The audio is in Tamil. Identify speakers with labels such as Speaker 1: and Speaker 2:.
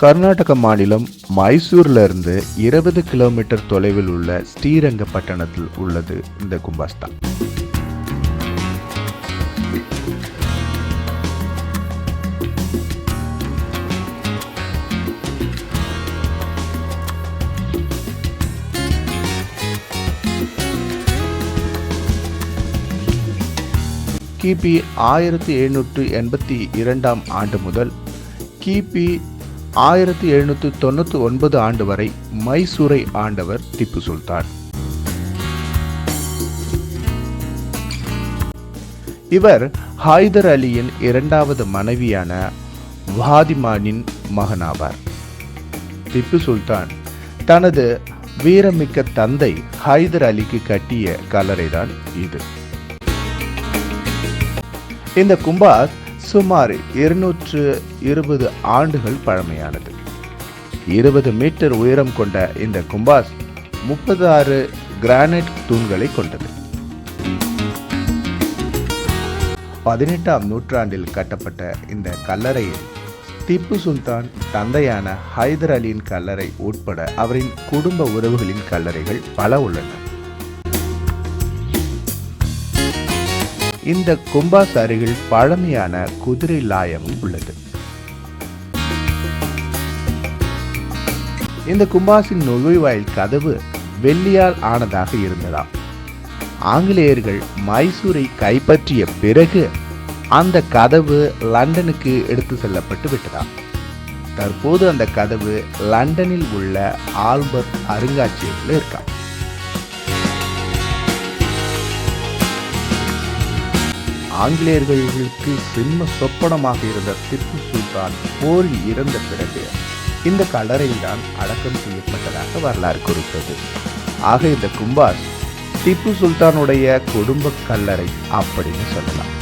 Speaker 1: கர்நாடக மாநிலம் மைசூர்ல இருந்து இருபது கிலோமீட்டர் தொலைவில் உள்ள ஸ்ரீரங்கப்பட்டணத்தில் உள்ளது இந்த கும்பாஸ்தான். கிபி ஆயிரத்தி எழுநூற்று எண்பத்தி இரண்டாம் ஆண்டு முதல் கிபி ஆயிரத்தி எழுநூற்றி தொண்ணூற்றி ஒன்பது ஆண்டு வரை மைசூரை ஆண்டவர் திப்பு சுல்தான். இவர் ஹைதர் அலியின் இரண்டாவது மனைவியான வாதிமானின் மகனாவார். திப்பு சுல்தான் தனது வீரமிக்க தந்தை ஹைதர் அலிக்கு கட்டிய கலரைதான் இது. இந்த கும்பாஸ் சுமார் இருநூற்று இருபது ஆண்டுகள் பழமையானது. இருபது மீட்டர் உயரம் கொண்ட இந்த கும்பாஸ் முப்பது ஆறு கிரானைட் தூண்களை கொண்டது. பதினெட்டாம் நூற்றாண்டில் கட்டப்பட்ட இந்த கல்லறையில் திப்பு சுல்தான் தந்தையான ஹைதர் அலியின் கல்லறை உட்பட அவரின் குடும்ப உறவுகளின் கல்லறைகள் பல உள்ளன. இந்த கும்பாஸ் அருகில் பழமையான குதிரை லாயமும் உள்ளது. இந்த கும்பாசின் நுழைவாயில் கதவு வெள்ளியால் ஆனதாக இருந்ததாம். ஆங்கிலேயர்கள் மைசூரை கைப்பற்றிய பிறகு அந்த கதவு லண்டனுக்கு எடுத்து செல்லப்பட்டு விட்டதாம். தற்போது அந்த கதவு லண்டனில் உள்ள ஆல்பர்ட் அருங்காட்சியகத்தில் இருக்கான் ஆங்கிலேயர்களுக்கு சிம்ம சொப்பனமாக இருந்த திப்பு சுல்தான் போரில் இறந்த பிறகு இந்த கல்லறையில்தான் அடக்கம் செய்யப்பட்டதாக வரலாறு குறித்தது ஆக இந்த கும்பார் திப்பு சுல்தானுடைய குடும்ப கல்லறை அப்படின்னு சொல்லலாம்.